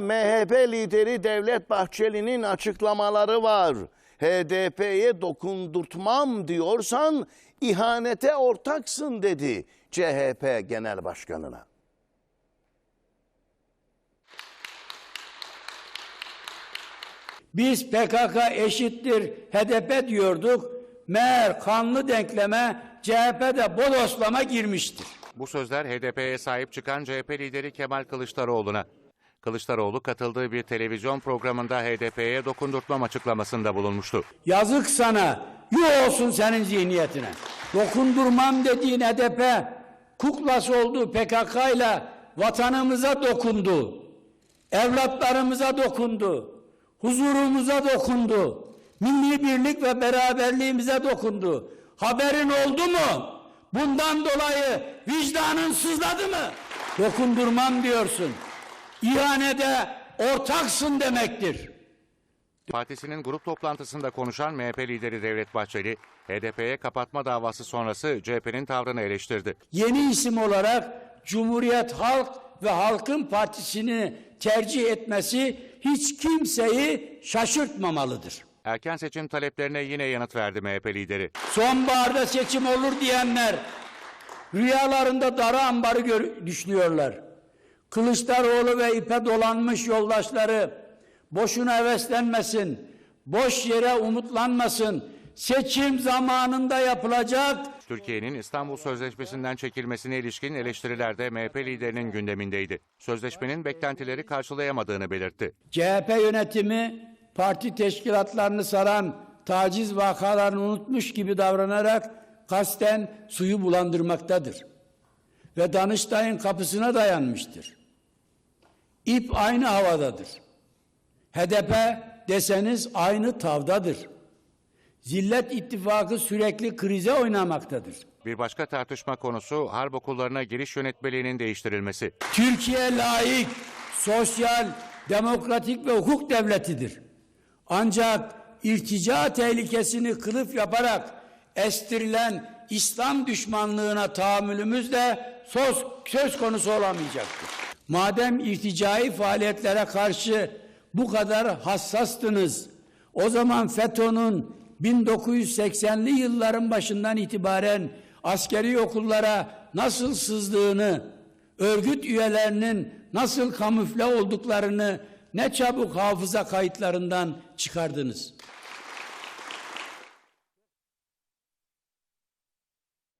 MHP lideri Devlet Bahçeli'nin açıklamaları var. HDP'ye dokundurtmam diyorsan ihanete ortaksın dedi CHP Genel Başkanı'na. Biz PKK eşittir HDP diyorduk. Meğer kanlı denkleme CHP'de bodoslama girmiştir. Bu sözler HDP'ye sahip çıkan CHP lideri Kemal Kılıçdaroğlu'na. Kılıçdaroğlu katıldığı bir televizyon programında HDP'ye dokundurtmam açıklamasında bulunmuştu. Yazık sana, yuh olsun senin zihniyetine. Dokundurmam dediğin HDP, kuklası olduğu PKK ile vatanımıza dokundu. Evlatlarımıza dokundu. Huzurumuza dokundu. Milli birlik ve beraberliğimize dokundu. Haberin oldu mu? Bundan dolayı vicdanın sızladı mı? Dokundurmam diyorsun. İhanede ortaksın demektir. Partisinin grup toplantısında konuşan MHP lideri Devlet Bahçeli, HDP'ye kapatma davası sonrası CHP'nin tavrını eleştirdi. yeni isim olarak Cumhuriyet Halk ve Halkın Partisi'ni tercih etmesi hiç kimseyi şaşırtmamalıdır. Erken seçim taleplerine yine yanıt verdi MHP lideri. Sonbaharda seçim olur diyenler rüyalarında dara ambarı düşünüyorlar. Kılıçdaroğlu ve ipe dolanmış yoldaşları boşuna heveslenmesin, boş yere umutlanmasın. Seçim zamanında yapılacak Türkiye'nin İstanbul Sözleşmesi'nden çekilmesine ilişkin eleştiriler de MHP liderinin gündemindeydi. Sözleşmenin beklentileri karşılayamadığını belirtti. CHP yönetimi parti teşkilatlarını saran taciz vakalarını unutmuş gibi davranarak kasten suyu bulandırmaktadır. Ve Danıştay'ın kapısına dayanmıştır. İp aynı havadadır. HDP deseniz aynı tavdadır. Zillet ittifakı sürekli krize oynamaktadır. Bir başka tartışma konusu harp okullarına giriş yönetmeliğinin değiştirilmesi. Türkiye layık, sosyal, demokratik ve hukuk devletidir. Ancak irtica tehlikesini kılıf yaparak estirilen İslam düşmanlığına tahammülümüz de söz, söz konusu olamayacaktır. Madem irticai faaliyetlere karşı bu kadar hassastınız, o zaman FETÖ'nün 1980'li yılların başından itibaren askeri okullara nasıl sızdığını, örgüt üyelerinin nasıl kamufle olduklarını ne çabuk hafıza kayıtlarından çıkardınız.